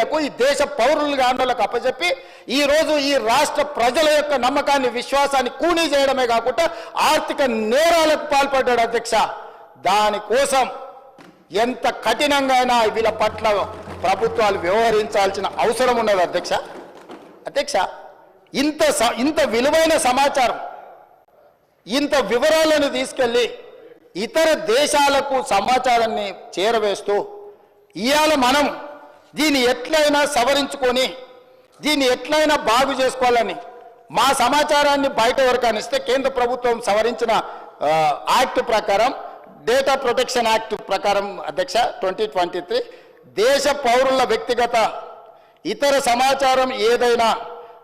ఏజెంట్లకు ఈ దేశ పౌరులు కానులకు అప్పచెప్పి ఈ రోజు ఈ రాష్ట్ర ప్రజల యొక్క నమ్మకాన్ని విశ్వాసాన్ని కూనీ చేయడమే కాకుండా ఆర్థిక నేరాలకు పాల్పడ్డాడు అధ్యక్ష. దానికోసం ఎంత కఠినంగా అయినా వీళ్ళ పట్ల ప్రభుత్వాలు వ్యవహరించాల్సిన అవసరం ఉన్నది అధ్యక్ష. అధ్యక్ష ఇంత స- ఇంత విలువైన సమాచారం ఇంత వివరాలను తీసుకెళ్ళి ఇతర దేశాలకు సమాచారాన్ని చేరవేస్తూ ఇవాళ మనం దీన్ని ఎట్లయినా సవరించుకొని దీన్ని ఎట్లయినా బాగు చేసుకోవాలని మా సమాచారాన్ని బయట వరకు అనిస్తే కేంద్ర ప్రభుత్వం సవరించిన యాక్ట్ ప్రకారం డేటా ప్రొటెక్షన్ యాక్ట్ ప్రకారం అధ్యక్ష ట్వంటీ ట్వంటీ త్రీ దేశ పౌరుల వ్యక్తిగత ఇతర సమాచారం ఏదైనా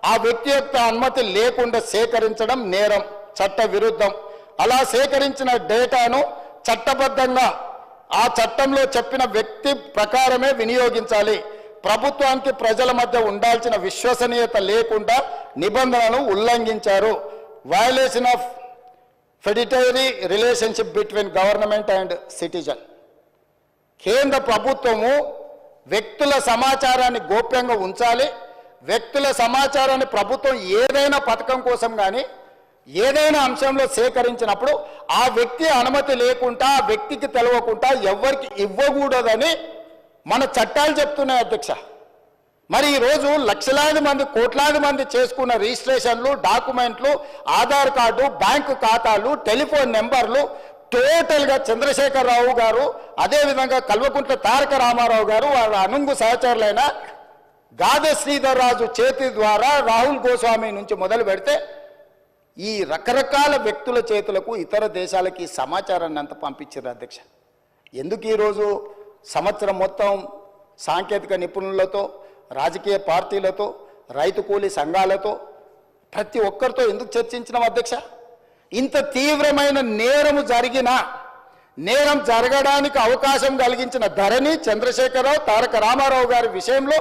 ఆ వ్యక్తి యొక్క అనుమతి లేకుండా సేకరించడం నేరం చట్ట విరుద్ధం. అలా సేకరించిన డేటాను చట్టబద్ధంగా ఆ చట్టంలో చెప్పిన వ్యక్తి ప్రకారమే వినియోగించాలి. ప్రభుత్వానికి ప్రజల మధ్య ఉండాల్సిన విశ్వసనీయత లేకుండా నిబంధనలను ఉల్లంఘించారు. Violation of fiduciary relationship between government and citizen కేంద్ర ప్రభుత్వము వ్యక్తుల సమాచారాన్ని గోప్యంగా ఉంచాలి. వ్యక్తుల సమాచారాన్ని ప్రభుత్వం ఏదైనా పథకం కోసం కానీ ఏదైనా అంశంలో సేకరించినప్పుడు ఆ వ్యక్తి అనుమతి లేకుండా ఆ వ్యక్తికి తెలవకుండా ఎవరికి ఇవ్వకూడదని మన చట్టాలు చెప్తున్నాయి అధ్యక్ష. మరి ఈరోజు లక్షలాది మంది కోట్లాది మంది చేసుకున్న రిజిస్ట్రేషన్లు డాక్యుమెంట్లు ఆధార్ కార్డు బ్యాంకు ఖాతాలు టెలిఫోన్ నెంబర్లు టోటల్గా చంద్రశేఖరరావు గారు అదేవిధంగా కల్వకుంట్ల తారక రామారావు గారు వాళ్ళ అనుంగు సహచరులైన గాద శ్రీధర్ రాజు చేతి ద్వారా రాహుల్ గోస్వామి నుంచి మొదలు పెడితే ఈ రకరకాల వ్యక్తుల చేతులకు ఇతర దేశాలకి సమాచారాన్ని అంత పంపించారు అధ్యక్ష. ఎందుకు ఈరోజు సంవత్సరం మొత్తం సాంకేతిక నిపుణులతో రాజకీయ పార్టీలతో రైతు కూలీ సంఘాలతో ప్రతి ఒక్కరితో ఎందుకు చర్చించినాం అధ్యక్ష? ఇంత తీవ్రమైన నేరము జరిగిన నేరం జరగడానికి అవకాశం కలిగించిన ధరణి చంద్రశేఖరరావు తారక రామారావు గారి విషయంలో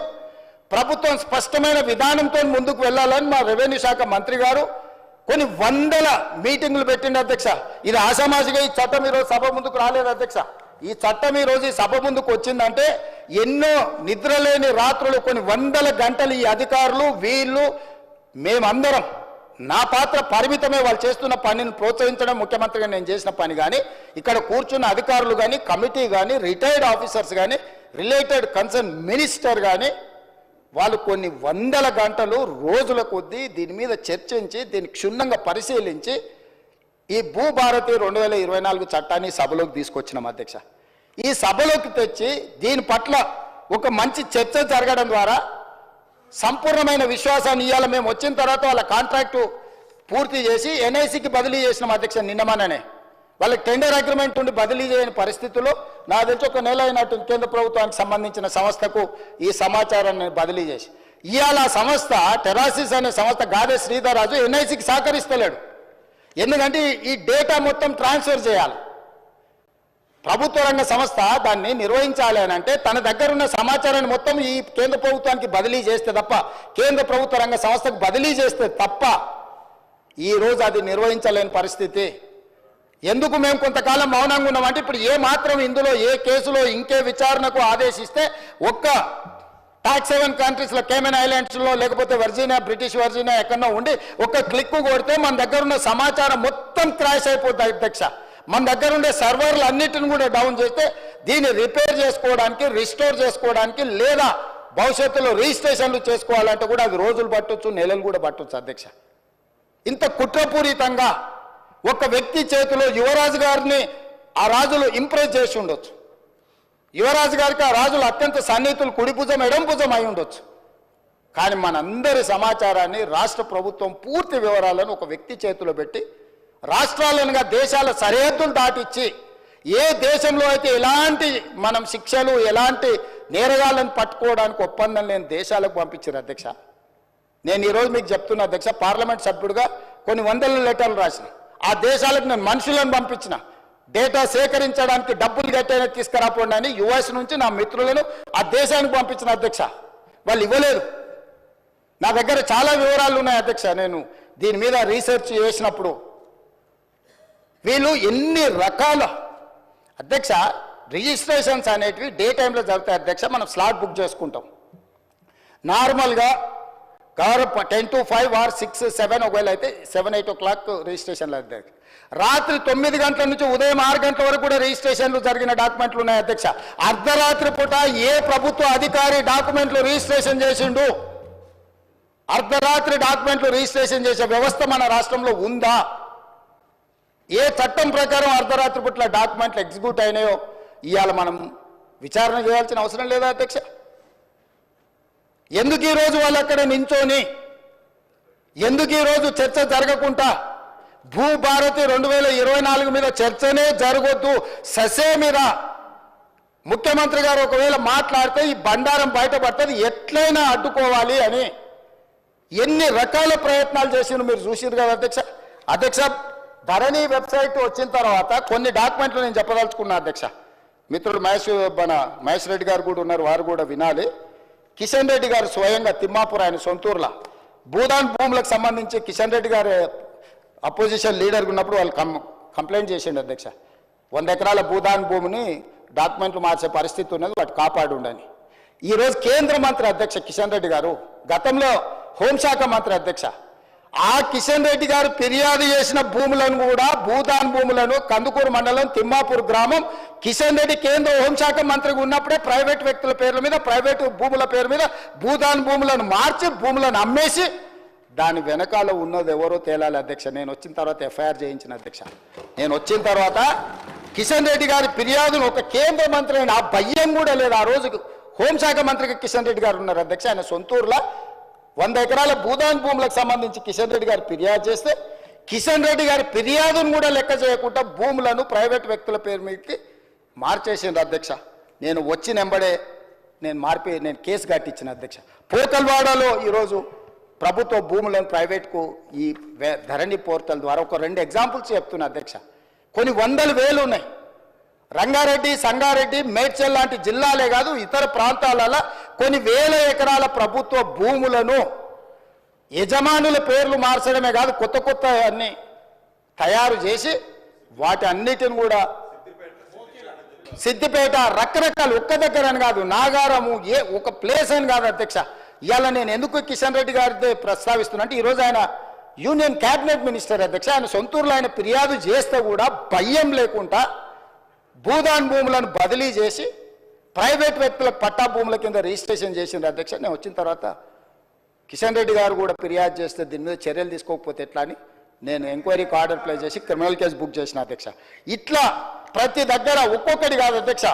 ప్రభుత్వం స్పష్టమైన విధానంతో ముందుకు వెళ్ళాలని మా రెవెన్యూ శాఖ మంత్రి గారు కొన్ని వందల మీటింగులు పెట్టిండు అధ్యక్ష. ఇది ఆషామాషిగా ఈ చట్టం ఈరోజు సభ ముందుకు రాలేదు అధ్యక్ష. ఈ చట్టం ఈరోజు ఈ సభ ముందుకు వచ్చిందంటే ఎన్నో నిద్రలేని రాత్రులు కొన్ని వందల గంటలు ఈ అధికారులు వీళ్ళు మేమందరం నా పాత్ర పరిమితమే వాళ్ళు చేస్తున్న పనిని ప్రోత్సహించడం ముఖ్యమంత్రిగా నేను చేసిన పని కానీ ఇక్కడ కూర్చున్న అధికారులు కానీ కమిటీ కానీ రిటైర్డ్ ఆఫీసర్స్ కానీ రిలేటెడ్ కన్సర్న్ మినిస్టర్ కానీ వాళ్ళు కొన్ని వందల గంటలు రోజుల కొద్దీ దీని మీద చర్చించి దీన్ని క్షుణ్ణంగా పరిశీలించి ఈ భూభారతి రెండు వేల ఇరవై నాలుగు చట్టాన్ని సభలోకి తీసుకొచ్చినాం అధ్యక్ష. ఈ సభలోకి తెచ్చి దీని పట్ల ఒక మంచి చర్చ జరగడం ద్వారా సంపూర్ణమైన విశ్వాసాన్ని ఇవ్వాలి మేము వచ్చిన తర్వాత వాళ్ళ కాంట్రాక్టు పూర్తి చేసి ఎన్ఐసికి బదిలీ చేసినాం అధ్యక్ష నిన్నమాననే వాళ్ళకి టెండర్ అగ్రిమెంట్ ఉండి బదిలీ చేయని పరిస్థితుల్లో నా తెలిసి ఒక నెల అయినట్టు కేంద్ర ప్రభుత్వానికి సంబంధించిన సంస్థకు ఈ సమాచారాన్ని బదిలీ చేసి. ఇవాళ ఆ సంస్థ టెరాసిస్ అనే సంస్థ గాదే శ్రీధర్రాజు ఎన్ఐసికి సహకరిస్తలేడు. ఎందుకంటే ఈ డేటా మొత్తం ట్రాన్స్ఫర్ చేయాలి. ప్రభుత్వ రంగ సంస్థ దాన్ని నిర్వహించాలి అని అంటే తన దగ్గర ఉన్న సమాచారాన్ని మొత్తం ఈ కేంద్ర ప్రభుత్వానికి బదిలీ చేస్తే తప్ప కేంద్ర ప్రభుత్వ రంగ సంస్థకు బదిలీ చేస్తే తప్ప ఈ రోజు అది నిర్వహించలేని పరిస్థితి. ఎందుకు మేము కొంతకాలం మౌనంగా ఉన్నామంటే ఇప్పుడు ఏ మాత్రం ఇందులో ఏ కేసులో ఇంకే విచారణకు ఆదేశిస్తే ఒక్క టాక్స్ సెవెన్ కంట్రీస్లో కేమెన్ ఐలాండ్స్లో లేకపోతే వర్జీనియా బ్రిటిష్ వర్జీనియా ఎక్కడో ఉండి ఒక క్లిక్ కొడితే మన దగ్గర ఉన్న సమాచారం మొత్తం క్రాష్ అయిపోతుంది అధ్యక్ష. మన దగ్గర ఉండే సర్వర్లు అన్నిటిని కూడా డౌన్ చేస్తే దీన్ని రిపేర్ చేసుకోవడానికి రిస్టోర్ చేసుకోవడానికి లేదా భవిష్యత్తులో రిజిస్ట్రేషన్లు చేసుకోవాలంటే కూడా అది రోజులు పట్టొచ్చు నెలలు కూడా పట్టొచ్చు అధ్యక్ష. ఇంత కుట్రపూరితంగా ఒక వ్యక్తి చేతిలో యువరాజు గారిని ఆ రాజులు ఇంప్రెస్ చేసి ఉండొచ్చు. యువరాజు గారికి ఆ రాజులు అత్యంత సన్నిహితులు కుడి భుజం ఎడం భుజం అయి ఉండొచ్చు. కానీ మనందరి సమాచారాన్ని రాష్ట్ర ప్రభుత్వం పూర్తి వివరాలను ఒక వ్యక్తి చేతిలో పెట్టి రాష్ట్రాలనుగా దేశాల సరిహద్దులు దాటిచ్చి ఏ దేశంలో అయితే ఎలాంటి మనం శిక్షలు ఎలాంటి నేరగాళ్ళని పట్టుకోవడానికి ఒప్పందం లేని దేశాలకు పంపించారు అధ్యక్ష. నేను ఈరోజు మీకు చెప్తున్నా అధ్యక్ష పార్లమెంట్ సభ్యుడిగా కొన్ని వందల లెటర్లు రాసిన ఆ దేశాలకు నేను మనుషులను పంపించిన. డేటా సేకరించడానికి డబ్బులు గట్టైనా తీసుకురాపోండి అని యుఎస్ నుంచి నా మిత్రులను ఆ దేశానికి పంపించిన అధ్యక్ష. వాళ్ళు ఇవ్వలేదు నా దగ్గర చాలా వివరాలు ఉన్నాయి అధ్యక్ష. నేను దీని మీద రీసెర్చ్ చేసినప్పుడు వీళ్ళు ఎన్ని రకాల అధ్యక్ష రిజిస్ట్రేషన్స్ అనేటివి డే టైంలో జరుగుతాయి అధ్యక్ష. మనం స్లాట్ బుక్ చేసుకుంటాం. నార్మల్గా car ten to five or six seven ఒకవేళ అయితే సెవెన్ ఎయిట్ ఓ క్లాక్ రిజిస్ట్రేషన్లు అధ్యక్ష రాత్రి తొమ్మిది గంటల నుంచి ఉదయం ఆరు గంటల వరకు కూడా రిజిస్ట్రేషన్లు జరిగిన డాక్యుమెంట్లు ఉన్నాయి అధ్యక్ష. అర్ధరాత్రి పూట ఏ ప్రభుత్వ అధికారి డాక్యుమెంట్లు రిజిస్ట్రేషన్ చేసిండు? అర్ధరాత్రి డాక్యుమెంట్లు రిజిస్ట్రేషన్ చేసే వ్యవస్థ మన రాష్ట్రంలో ఉందా? ఏ చట్టం ప్రకారం అర్ధరాత్రి పుట్ల డాక్యుమెంట్లు ఎగ్జిక్యూట్ అయినాయో? ఇవాళ మనం విచారణ చేయాల్సిన అవసరం లేదా అధ్యక్ష? ఎందుకు ఈరోజు వాళ్ళు అక్కడ నించోని? ఎందుకు ఈరోజు చర్చ జరగకుండా? భూభారతి రెండు వేల ఇరవై నాలుగు మీద చర్చనే జరగొద్దు. ససే మీద ముఖ్యమంత్రి గారు ఒకవేళ మాట్లాడితే ఈ బండారం బయటపడుతుంది ఎట్లయినా అడ్డుకోవాలి అని. ఎన్ని రకాల ప్రయత్నాలు చేసిండ్రు మీరు చూసిండ్రు కదా అధ్యక్ష? అధ్యక్ష ధరణి వెబ్సైట్ వచ్చిన తర్వాత కొన్ని డాక్యుమెంట్లు నేను చెప్పదలుచుకున్నా అధ్యక్ష. మిత్రుడు మహేష్ మన మహేష్ రెడ్డి గారు కూడా ఉన్నారు వారు కూడా వినాలి. కిషన్ రెడ్డి గారు స్వయంగా తిమ్మాపూర్ ఆయన సొంతూరులో భూదాన్ భూములకు సంబంధించి కిషన్ రెడ్డి గారు అపోజిషన్ లీడర్గా ఉన్నప్పుడు వాళ్ళు కం కంప్లైంట్ చేసిండు అధ్యక్ష. వంద ఎకరాల భూదాన్ భూమిని డాక్యుమెంట్లు మార్చే పరిస్థితి ఉన్నది వాటి కాపాడు ఉండని. ఈరోజు కేంద్ర మంత్రి అధ్యక్ష కిషన్ రెడ్డి గారు గతంలో హోంశాఖ మంత్రి అధ్యక్ష ఆ కిషన్ రెడ్డి గారు ఫిర్యాదు చేసిన భూములను కూడా భూదాన్ భూములను కందుకూరు మండలం తిమ్మాపూర్ గ్రామం కిషన్ రెడ్డి కేంద్ర హోంశాఖ మంత్రిగా ఉన్నప్పుడే ప్రైవేట్ వ్యక్తుల పేర్ల మీద ప్రైవేట్ భూముల పేరు మీద భూదాన్ భూములను మార్చి భూములను అమ్మేసి దాని వెనకాల ఉన్నది ఎవరో తేలాలి అధ్యక్ష. నేను వచ్చిన తర్వాత ఎఫ్ఐఆర్ చేయించిన అధ్యక్ష. నేను వచ్చిన తర్వాత కిషన్ రెడ్డి గారి ఫిర్యాదును ఒక కేంద్ర మంత్రి అయిన ఆ భయం కూడా లేదు ఆ రోజు హోంశాఖ మంత్రిగా కిషన్ రెడ్డి గారు ఉన్నారు అధ్యక్ష. ఆయన సొంతూరులో వంద ఎకరాల భూదాన్ భూములకు సంబంధించి కిషన్ రెడ్డి గారు ఫిర్యాదు చేస్తే కిషన్ రెడ్డి గారి ఫిర్యాదును కూడా లెక్క చేయకుండా భూములను ప్రైవేట్ వ్యక్తుల పేరు మీదకి మార్చేసిండ్రు అధ్యక్ష. నేను వచ్చిన వెంబడే నేను మార్పి నేను కేసు కట్టించిన అధ్యక్ష. పోకల్వాడలో ఈరోజు ప్రభుత్వ భూములను ప్రైవేట్కు ఈ ధరణి పోర్టల్ ద్వారా ఒక రెండు ఎగ్జాంపుల్స్ చెప్తున్నా అధ్యక్ష. కొన్ని వందల వేలు ఉన్నాయి. రంగారెడ్డి సంగారెడ్డి మేడ్చల్ లాంటి జిల్లాలే కాదు ఇతర ప్రాంతాలలో కొన్ని వేల ఎకరాల ప్రభుత్వ భూములను యజమానుల పేర్లు మార్చడమే కాదు కొత్త కొత్త అన్ని తయారు చేసి వాటి అన్నిటిని కూడా సిద్దిపేట రకరకాలు ఒక్క దగ్గర అని కాదు నాగారము ఏ ఒక ప్లేస్ అని కాదు అధ్యక్ష. ఇవాళ నేను ఎందుకు కిషన్ రెడ్డి గారితో ప్రస్తావిస్తున్నా అంటే ఈరోజు ఆయన యూనియన్ క్యాబినెట్ మినిస్టర్ అధ్యక్ష ఆయన సొంతూరులో ఆయన ఫిర్యాదు చేస్తే కూడా భయం లేకుండా భూదాన్ భూములను బదిలీ చేసి ప్రైవేట్ వ్యక్తుల పట్టా భూముల కింద రిజిస్ట్రేషన్ చేసిండ్రు అధ్యక్ష. నేను వచ్చిన తర్వాత కిషన్ రెడ్డి గారు కూడా ఫిర్యాదు చేస్తే దీని మీద చర్యలు తీసుకోకపోతే ఎట్లా అని నేను ఎంక్వైరీకి ఆర్డర్ ప్లేస్ చేసి క్రిమినల్ కేసు బుక్ చేసిన అధ్యక్ష. ఇట్లా ప్రతి దగ్గర ఒక్కొక్కటి కాదు అధ్యక్ష.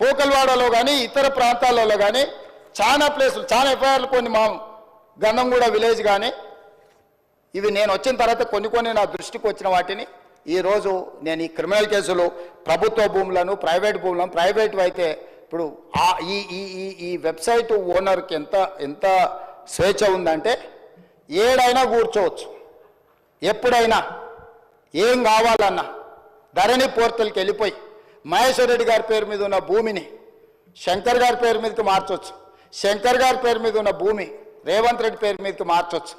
పోకల్వాడలో కానీ ఇతర ప్రాంతాలలో కానీ చాలా ప్లేసులు చాలా ఎఫ్ఐఆర్లు కొన్ని మా గంధంగూడ విలేజ్ కానీ ఇవి నేను వచ్చిన తర్వాత కొన్ని కొన్ని నా దృష్టికి వచ్చిన వాటిని ఈరోజు నేను ఈ క్రిమినల్ కేసులు ప్రభుత్వ భూములను ప్రైవేట్ భూములను ప్రైవేట్ అయితే ఇప్పుడు ఆ ఈ ఈ ఈ వెబ్సైట్ ఓనర్కి ఎంత ఎంత స్వేచ్ఛ ఉందంటే ఏడైనా కూర్చోవచ్చు. ఎప్పుడైనా ఏం కావాలన్నా. ధరణి పోర్టల్కి వెళ్ళిపోయి మహేశ్వర్ రెడ్డి గారి పేరు మీద ఉన్న భూమిని శంకర్ గారి పేరు మీదకి మార్చొచ్చు. శంకర్ గారి పేరు మీద ఉన్న భూమి రేవంత్ రెడ్డి పేరు మీదకి మార్చొచ్చు.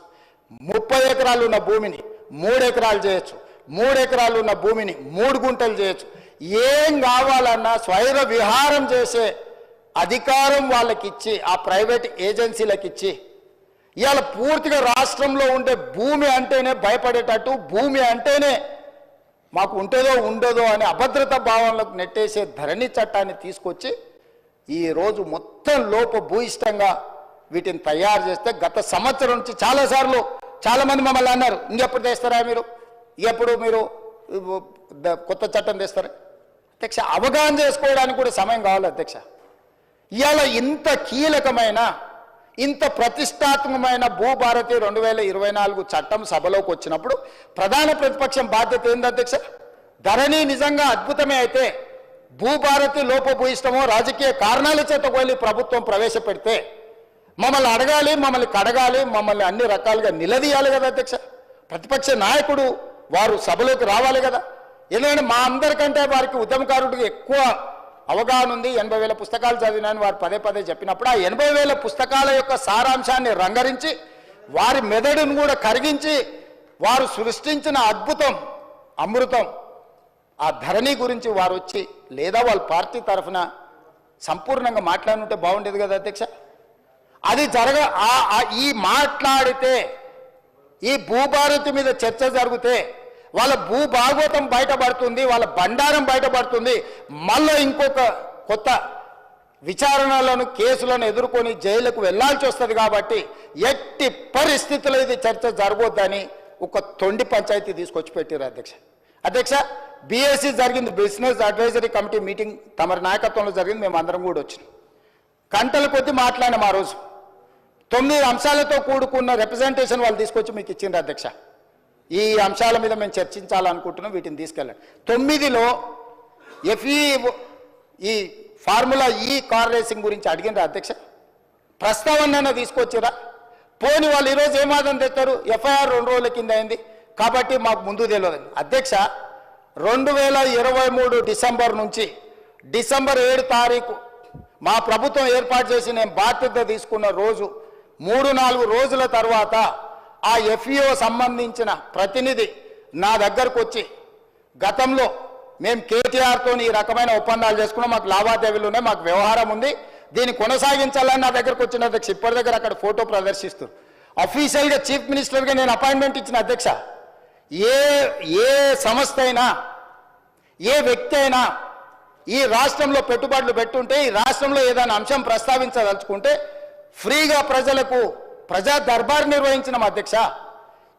ముప్పై ఎకరాలు ఉన్న భూమిని మూడు ఎకరాలు చేయొచ్చు. మూడు ఎకరాలు ఉన్న భూమిని మూడు గుంటలు చేయొచ్చు. ఏం కావాలన్నా స్వైర విహారం చేసే అధికారం వాళ్ళకి ఇచ్చి ఆ ప్రైవేట్ ఏజెన్సీలకు ఇచ్చి ఇవాళ పూర్తిగా రాష్ట్రంలో ఉండే భూమి అంటేనే భయపడేటట్టు భూమి అంటేనే మాకు ఉంటుందో ఉండదో అనే అభద్రత భావనలకు నెట్టేసే ధరణి చట్టాన్ని తీసుకొచ్చి ఈ రోజు మొత్తం లోప భూయిష్టంగా వీటిని తయారు చేస్తే గత సంవత్సరం నుంచి చాలాసార్లు చాలామంది మమ్మల్ని అన్నారు ఇంకెప్పుడు తెస్తారా మీరు? ఇంకెప్పుడు మీరు కొత్త చట్టం తెస్తారా? అధ్యక్ష అవగాహన చేసుకోవడానికి కూడా సమయం కావాలి అధ్యక్ష. ఇవాళ ఇంత కీలకమైన ఇంత ప్రతిష్టాత్మకమైన భూభారతి రెండు వేల ఇరవై నాలుగు చట్టం సభలోకి వచ్చినప్పుడు ప్రధాన ప్రతిపక్షం బాధ్యత ఏంది అధ్యక్ష? ధరణి నిజంగా అద్భుతమే అయితే భూభారతి లోపభూయిష్టమో రాజకీయ కారణాల చేత వెళ్ళి ప్రభుత్వం ప్రవేశపెడితే మమ్మల్ని అడగాలి మమ్మల్ని కడగాలి మమ్మల్ని అన్ని రకాలుగా నిలదీయాలి కదా అధ్యక్ష. ప్రతిపక్ష నాయకుడు వారు సభలోకి రావాలి కదా. ఎందుకంటే మా అందరికంటే వారికి ఉద్యమకారుడికి ఎక్కువ అవగాహన ఉంది. ఎనభై వేల పుస్తకాలు చదివినాను. వారు పదే పదే చెప్పినప్పుడు ఆ ఎనభై వేల పుస్తకాల యొక్క సారాంశాన్ని రంగరించి వారి మెదడును కూడా కరిగించి వారు సృష్టించిన అద్భుతం అమృతం ఆ ధరణి గురించి వారు వచ్చి లేదా వాళ్ళ పార్టీ తరఫున సంపూర్ణంగా మాట్లాడుంటే బాగుండేది కదా అధ్యక్ష? అది జరగ ఈ మాట్లాడితే ఈ భూభారతి మీద చర్చ జరిగితే వాళ్ళ భూభాగవతం బయటపడుతుంది వాళ్ళ బండారం బయటపడుతుంది. మళ్ళీ ఇంకొక కొత్త విచారణలను కేసులను ఎదుర్కొని జైలుకు వెళ్ళాల్సి వస్తుంది కాబట్టి ఎట్టి పరిస్థితుల్లో ఇది చర్చ జరగొద్దని ఒక తొండి పంచాయతీ తీసుకొచ్చి పెట్టారు అధ్యక్ష. అధ్యక్ష బీఎస్సీ జరిగింది బిజినెస్ అడ్వైజరీ కమిటీ మీటింగ్ తమరి నాయకత్వంలో జరిగింది మేము అందరం కూడా వచ్చినాం. గంటల కొద్ది మాట్లాడినాం ఆ రోజు. తొమ్మిది అంశాలతో కూడుకున్న రిప్రజెంటేషన్ వాళ్ళు తీసుకొచ్చి మీకు ఇచ్చిండ్రు అధ్యక్ష. ఈ అంశాల మీద మేము చర్చించాలనుకుంటున్నాం వీటిని తీసుకెళ్ళండి. తొమ్మిదిలో ఎఫ్ఈ ఈ ఫార్ములా ఈ కార్ రేసింగ్ గురించి అడిగినరా అధ్యక్ష? ప్రస్తావన తీసుకొచ్చిరా? పోని వాళ్ళు ఈరోజు ఏమాదం తెస్తారు? ఎఫ్ఐఆర్ రెండు రోజుల కింద అయింది. కాబట్టి మాకు ముందు తెలియదు అధ్యక్ష రెండు వేల ఇరవై మూడు డిసెంబర్ నుంచి డిసెంబర్ ఏడు తారీఖు మా ప్రభుత్వం ఏర్పాటు చేసి నేను బాధ్యత తీసుకున్న రోజు మూడు నాలుగు రోజుల తర్వాత ఆ ఎఫ్ఈఓ సంబంధించిన ప్రతినిధి నా దగ్గరకు వచ్చి గతంలో మేము కేటీఆర్తో ఈ రకమైన ఒప్పందాలు చేసుకున్నాం మాకు లావాదేవీలు ఉన్నాయి మాకు వ్యవహారం ఉంది దీన్ని కొనసాగించాలని నా దగ్గరకు వచ్చిన అధ్యక్ష ఇప్పటి దగ్గర అక్కడ ఫోటో ప్రదర్శిస్తూ. అఫీషియల్గా చీఫ్ మినిస్టర్గా నేను అపాయింట్మెంట్ ఇచ్చిన అధ్యక్ష ఏ ఏ సంస్థ అయినా ఏ వ్యక్తి అయినా ఈ రాష్ట్రంలో పెట్టుబడులు పెట్టుంటే ఈ రాష్ట్రంలో ఏదైనా అంశం ప్రస్తావించదలుచుకుంటే ఫ్రీగా ప్రజలకు ప్రజా దర్బార్ నిర్వహించిన అధ్యక్ష.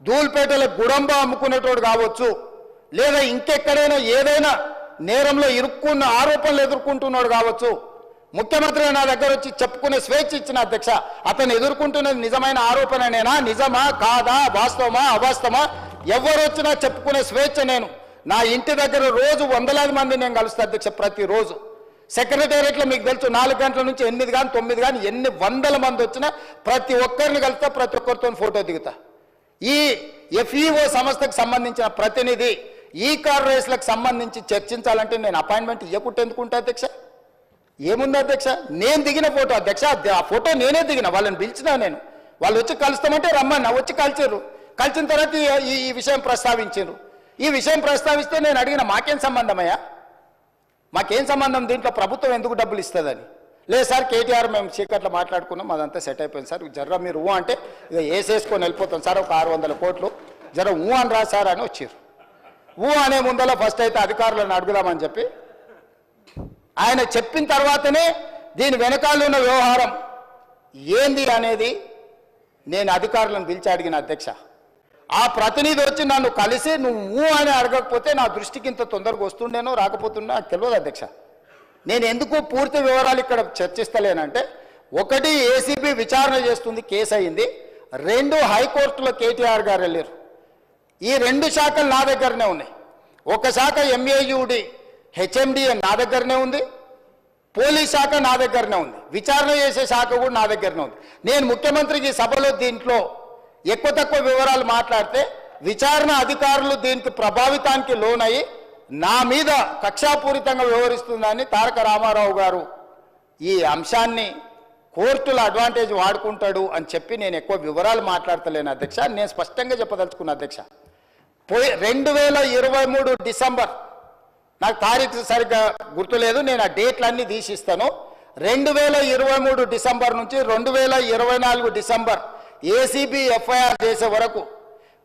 ధూల్పేటలో గుడంబ అమ్ముకునేటోడు కావచ్చు లేదా ఇంకెక్కడైనా ఏదైనా నేరంలో ఇరుక్కున్న ఆరోపణలు ఎదుర్కొంటున్నాడు కావచ్చు. ముఖ్యమంత్రి నా దగ్గర వచ్చి చెప్పుకునే స్వేచ్ఛ ఇచ్చిన అధ్యక్ష అతను ఎదుర్కొంటున్నది నిజమైన ఆరోపణనేనా? నిజమా? కాదా? వాస్తవమా? అవాస్తవమా? ఎవరు వచ్చినా చెప్పుకునే స్వేచ్ఛ నేను. నా ఇంటి దగ్గర రోజు వందలాది మంది నేను కలుస్తా అధ్యక్ష ప్రతిరోజు. సెక్రటేరియట్లో మీకు తెలుసు నాలుగు గంటల నుంచి ఎనిమిది కానీ తొమ్మిది కానీ ఎన్ని వందల మంది వచ్చినా ప్రతి ఒక్కరిని కలుస్తా ప్రతి ఒక్కరితో ఫోటో దిగుతా. ఈ ఎఫ్ఈఓ సంస్థకు సంబంధించిన ప్రతినిధి ఈ కార్ రేస్లకు సంబంధించి చర్చించాలంటే నేను అపాయింట్మెంట్ ఇవ్వకుంటే ఎందుకుంటా అధ్యక్ష? ఏముంది అధ్యక్ష? నేను దిగిన ఫోటో అధ్యక్ష ఆ ఫోటో నేనే దిగిన వాళ్ళని పిలిచినా నేను. వాళ్ళు వచ్చి కలుస్తామంటే రమ్మన్నా వచ్చి కలిచారు కలిసిన తర్వాత ఈ- ఈ విషయం ప్రస్తావించారు ఈ విషయం ప్రస్తావిస్తే నేను అడిగిన మాకేం సంబంధమయ్యా? మాకేం సంబంధం? దీంట్లో ప్రభుత్వం ఎందుకు డబ్బులు ఇస్తుందని. లేదు సార్ కేటీఆర్ మేము చీకట్లో మాట్లాడుకున్నాం అదంతా సెట్ అయిపోయింది సార్. జర్ర మీరు ఊ అంటే ఇక వేసేసుకొని వెళ్ళిపోతాం సార్ ఒక ఆరు వందల కోట్లు. జర ఊ అని రా సార్ అని వచ్చారు ఊ అనే ముందల ఫస్ట్ అయితే అధికారులను అడుగుదామని చెప్పి ఆయన చెప్పిన తర్వాతనే దీని వెనకాల ఉన్న వ్యవహారం ఏంది అనేది నేను అధికారులను పిలిచి అడిగిన అధ్యక్ష. ఆ ప్రతినిధి వచ్చి నన్ను కలిసి నువ్వు అని అడగకపోతే నా దృష్టికి ఇంత తొందరగా వస్తుండేనో రాకపోతుండో నాకు తెలియదు అధ్యక్ష. నేను ఎందుకు పూర్తి వివరాలు ఇక్కడ చర్చిస్తలేనంటే ఒకటి ఏసీబీ విచారణ చేస్తుంది కేసు అయింది. రెండు హైకోర్టులో కేటీఆర్ గారు వెళ్ళారు. ఈ రెండు శాఖలు నా దగ్గరనే ఉన్నాయి. ఒక శాఖ ఎంఏయుడి హెచ్ఎండిఏ నా దగ్గరనే ఉంది. పోలీస్ శాఖ నా దగ్గరనే ఉంది. విచారణ చేసే శాఖ కూడా నా దగ్గరనే ఉంది. నేను ముఖ్యమంత్రికి ఈ సభలో దీంట్లో ఎక్కువ తక్కువ వివరాలు మాట్లాడితే విచారణ అధికారులు దీనికి ప్రభావితానికి లోనయ్యి నా మీద కక్షాపూరితంగా వ్యవహరిస్తుందని తారక రామారావు గారు ఈ అంశాన్ని కోర్టుల అడ్వాంటేజ్ వాడుకుంటాడు అని చెప్పి నేను ఎక్కువ వివరాలు మాట్లాడతలేను అధ్యక్ష. నేను స్పష్టంగా చెప్పదలుచుకున్న అధ్యక్ష పోయి రెండు వేల ఇరవై మూడు డిసెంబర్ నాకు తారీఖు సరిగ్గా గుర్తులేదు నేను ఆ డేట్లన్నీ తీసిస్తాను. రెండు వేల ఇరవై మూడు డిసెంబర్ నుంచి రెండు వేల ఇరవై నాలుగు డిసెంబర్ ఏసీబీ ఎఫ్ఐఆర్ చేసే వరకు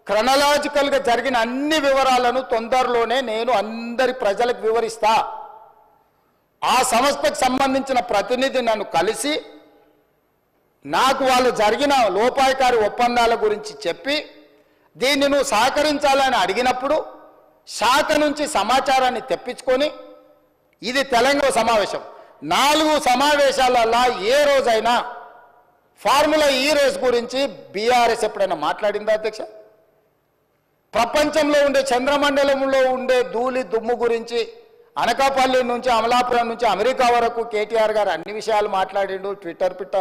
క్రనలాజికల్గా జరిగిన అన్ని వివరాలను తొందరలోనే నేను అందరి ప్రజలకు వివరిస్తా. ఆ సంస్థకు సంబంధించిన ప్రతినిధి నన్ను కలిసి నాకు వాళ్ళు జరిగిన లోపాయకారి ఒప్పందాల గురించి చెప్పి దీన్ని నువ్వు సహకరించాలని అడిగినప్పుడు శాఖ నుంచి సమాచారాన్ని తెప్పించుకొని ఇది తెలంగాణ సమావేశం. నాలుగు సమావేశాలలో ఏ రోజైనా ఫార్ములా ఈ రేస్ గురించి బీఆర్ఎస్ ఎప్పుడైనా మాట్లాడిందా అధ్యక్ష? ప్రపంచంలో ఉండే చంద్రమండలంలో ఉండే ధూళి దుమ్ము గురించి అనకాపల్లి నుంచి అమలాపురం నుంచి అమెరికా వరకు కేటీఆర్ గారు అన్ని విషయాలు మాట్లాడిండు. ట్విట్టర్ పిట్ట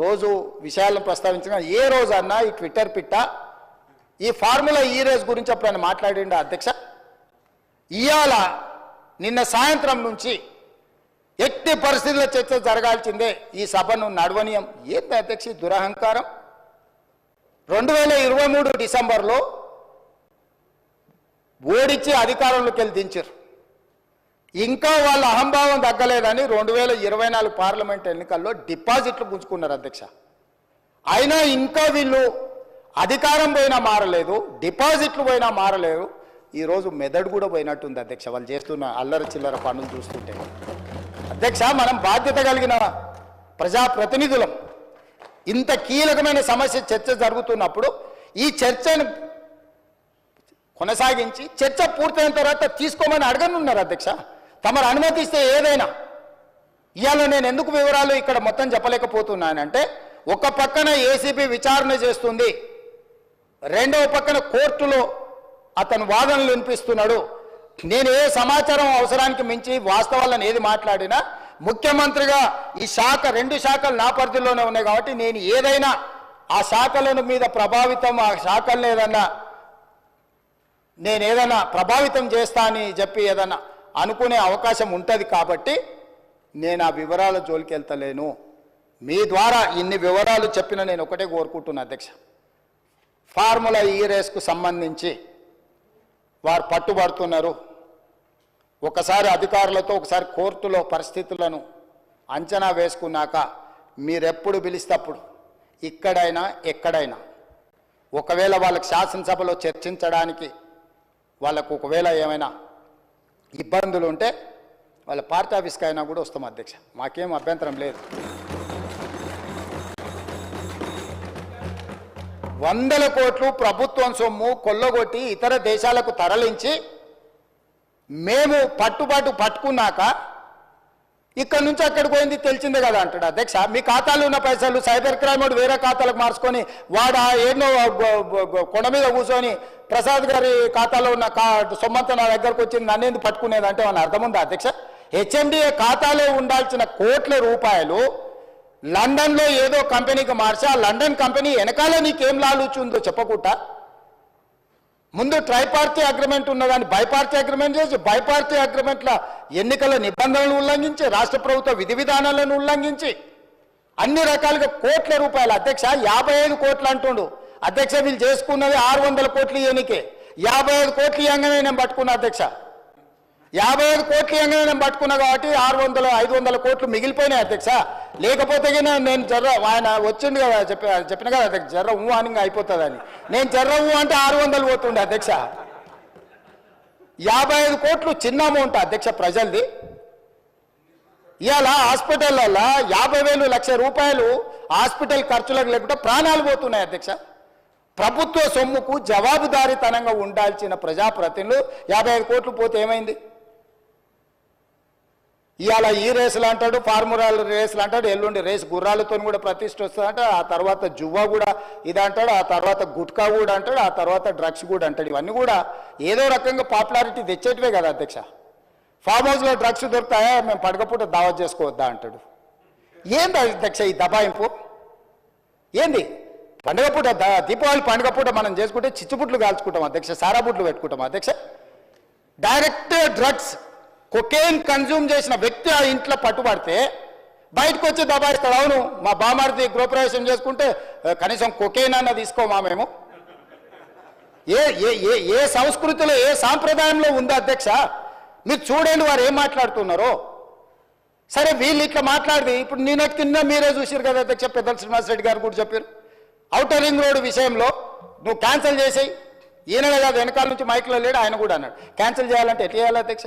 రోజు విషయాలను ప్రస్తావించిన ఏ రోజు అన్నా ఈ ట్విట్టర్ పిట్ట ఈ ఫార్ములా ఈ రేస్ గురించి ఎప్పుడైనా మాట్లాడిండు అధ్యక్ష? ఇవాళ నిన్న సాయంత్రం నుంచి ఎట్టి పరిస్థితుల్లో చర్చ జరగాల్సిందే. ఈ సభను నడవనీయం ఏంటి అధ్యక్ష దురహంకారం? రెండు వేల ఇరవై మూడు డిసెంబర్లో ఓడిచ్చి అధికారంలోకి వెళ్ళి దించారు ఇంకా వాళ్ళ అహంభావం తగ్గలేదని రెండు వేల ఇరవై నాలుగు పార్లమెంట్ ఎన్నికల్లో డిపాజిట్లు గుంజుకున్నారు అధ్యక్ష. అయినా ఇంకా వీళ్ళు అధికారం పోయినా మారలేదు డిపాజిట్లు పోయినా మారలేదు. ఈరోజు మెదడు కూడా పోయినట్టుంది అధ్యక్ష వాళ్ళు చేస్తున్న అల్లరి చిల్లర పనులు చూస్తుంటే. అధ్యక్ష మనం బాధ్యత కలిగిన ప్రజాప్రతినిధులం. ఇంత కీలకమైన సమస్య చర్చ జరుగుతున్నప్పుడు ఈ చర్చను కొనసాగించి చర్చ పూర్తయిన తర్వాత తీసుకోమని అడగనున్నారు అధ్యక్ష. తమరు అనుమతిస్తే ఏదైనా. ఇవాళ నేను ఎందుకు వివరాలు ఇక్కడ మొత్తం చెప్పలేకపోతున్నానంటే ఒక పక్కన ఏసీబీ విచారణ చేస్తుంది రెండవ పక్కన కోర్టులో అతను వాదనలు వినిపిస్తున్నాడు నేను ఏ సమాచారం అవసరానికి మించి వాస్తవాలను ఏది మాట్లాడినా ముఖ్యమంత్రిగా ఈ శాఖ రెండు శాఖలు నా పరిధిలోనే ఉన్నాయి కాబట్టి నేను ఏదైనా ఆ శాఖలను మీద ప్రభావితం ఆ శాఖలను ఏదన్నా నేను ఏదైనా ప్రభావితం చేస్తా అని చెప్పి ఏదన్నా అనుకునే అవకాశం ఉంటుంది కాబట్టి నేను ఆ వివరాల జోలికి వెళ్తలేను. మీ ద్వారా ఇన్ని వివరాలు చెప్పిన నేను ఒకటే కోరుకుంటున్నా అధ్యక్ష. ఫార్ములా ఈ రేస్కు సంబంధించి వారు పట్టుబడుతున్నారు. ఒకసారి అధికారులతో ఒకసారి కోర్టులో పరిస్థితులను అంచనా వేసుకున్నాక మీరెప్పుడు పిలిస్తప్పుడు? ఇక్కడైనా ఎక్కడైనా? ఒకవేళ వాళ్ళకి శాసనసభలో చర్చించడానికి వాళ్ళకు ఒకవేళ ఏమైనా ఇబ్బందులు ఉంటే వాళ్ళ పార్టీ ఆఫీస్కి అయినా కూడా వస్తాం అధ్యక్ష. మాకేం అభ్యంతరం లేదు. వందల కోట్లు ప్రభుత్వం సొమ్ము కొల్లగొట్టి ఇతర దేశాలకు తరలించి మేము పట్టుబాటు పట్టుకున్నాక ఇక్కడ నుంచి అక్కడికి పోయింది తెలిసిందే కదా అంటాడు అధ్యక్ష మీ ఖాతాలో ఉన్న పైసలు సైబర్ క్రైమ్ వాడు వేరే ఖాతాలకు మార్చుకొని వాడు ఎన్నో కొండ మీద కూర్చొని ప్రసాద్ గారి ఖాతాలో ఉన్న కా సొమ్మంతా నా దగ్గరకు వచ్చింది నన్నేందుకు పట్టుకునేది అంటే అని అర్థం ఉందా అధ్యక్ష? హెచ్ఎండిఏ ఖాతాలో ఉండాల్సిన కోట్ల రూపాయలు లండన్లో ఏదో కంపెనీకి మార్చా లండన్ కంపెనీ వెనకాల నీకేం లాలుచుందో చెప్పకుండా ముందు ట్రైపార్టీ అగ్రిమెంట్ ఉన్నదాన్ని బైపార్టీ అగ్రిమెంట్ చేసి బైపార్టీ అగ్రిమెంట్ల ఎన్నికల నిబంధనలను ఉల్లంఘించి రాష్ట్ర ప్రభుత్వ విధి విధానాలను ఉల్లంఘించి అన్ని రకాలుగా కోట్ల రూపాయలు. అధ్యక్ష యాభై ఐదు కోట్లు అంటుండు. అధ్యక్ష వీళ్ళు చేసుకున్నది ఆరు వందల కోట్లు ఇయనికే యాభై ఐదు కోట్లు ఇయ్యంగానే నేను పట్టుకున్నా అధ్యక్ష. యాభై ఐదు కోట్లు ఎంగైనా నేను పట్టుకున్నా కాబట్టి ఆరు వందల ఐదు వందల కోట్లు మిగిలిపోయినాయి అధ్యక్ష. లేకపోతే నేను జర్ర ఆయన వచ్చింది కదా చెప్పి చెప్పిన కదా అధ్యక్ష జర్ర ఊ అని అయిపోతుందని. నేను జర్ర ఊ అంటే ఆరు వందలు పోతుండే అధ్యక్ష. యాభై ఐదు కోట్లు చిన్న అమౌంట్ అధ్యక్ష ప్రజలది. ఇవాళ హాస్పిటల్లో యాభై వేలు లక్ష రూపాయలు హాస్పిటల్ ఖర్చులకు లేకుండా ప్రాణాలు పోతున్నాయి అధ్యక్ష. ప్రభుత్వ సొమ్ముకు జవాబుదారీతనంగా ఉండాల్సిన ప్రజాప్రతినిధులు యాభై ఐదు కోట్లు పోతే ఏమైంది? ఇవాళ ఈ రేసులు అంటాడు ఫార్మురాల రేసులు అంటాడు ఎల్లుండి రేసు గుర్రాలతో కూడా ప్రతిష్ట వస్తుందంట ఆ తర్వాత జువ్వా కూడా ఇది అంటాడు ఆ తర్వాత గుట్కా కూడా అంటాడు ఆ తర్వాత డ్రగ్స్ కూడా అంటాడు. ఇవన్నీ కూడా ఏదో రకంగా పాపులారిటీ తెచ్చేటివే కదా అధ్యక్ష. ఫామ్ హౌస్లో డ్రగ్స్ దొరుకుతాయా? మేము పడకపోతే దావత్ చేసుకోవద్దా అంటాడు. ఏంది అధ్యక్ష ఈ దబాయింపు? ఏంది? పండుగ పూట దీపావళి పండుగ పూట మనం చేసుకుంటే చిచ్చుబుట్లు కాల్చుకుంటాం అధ్యక్ష సారా బుట్లు పెట్టుకుంటాం అధ్యక్ష. డైరెక్ట్ డ్రగ్స్ కొకేన్ కన్జ్యూమ్ చేసిన వ్యక్తి ఆ ఇంట్లో పట్టుబడితే బయటకు వచ్చి దబాయిస్తాడు. అవును మా బామారిది గృహప్రవేశం చేసుకుంటే కనీసం కొకేన్ అన్న తీసుకోమా మేము? ఏ ఏ ఏ ఏ సంస్కృతిలో ఏ సాంప్రదాయంలో ఉందో అధ్యక్ష? మీరు చూడండి వారు ఏం మాట్లాడుతున్నారో. సరే వీళ్ళు ఇట్లా మాట్లాడింది ఇప్పుడు నేను కింద మీరే చూసారు కదా అధ్యక్ష పెద్దల శ్రీనివాసరెడ్డి గారు కూడా చెప్పారు. అవుటర్ రింగ్ రోడ్ విషయంలో నువ్వు క్యాన్సిల్ చేసేయి. ఈయన కాదు వెనకాల నుంచి మైక్లో లేడు ఆయన కూడా అన్నాడు. క్యాన్సిల్ చేయాలంటే ఎట్లా చేయాలి అధ్యక్ష?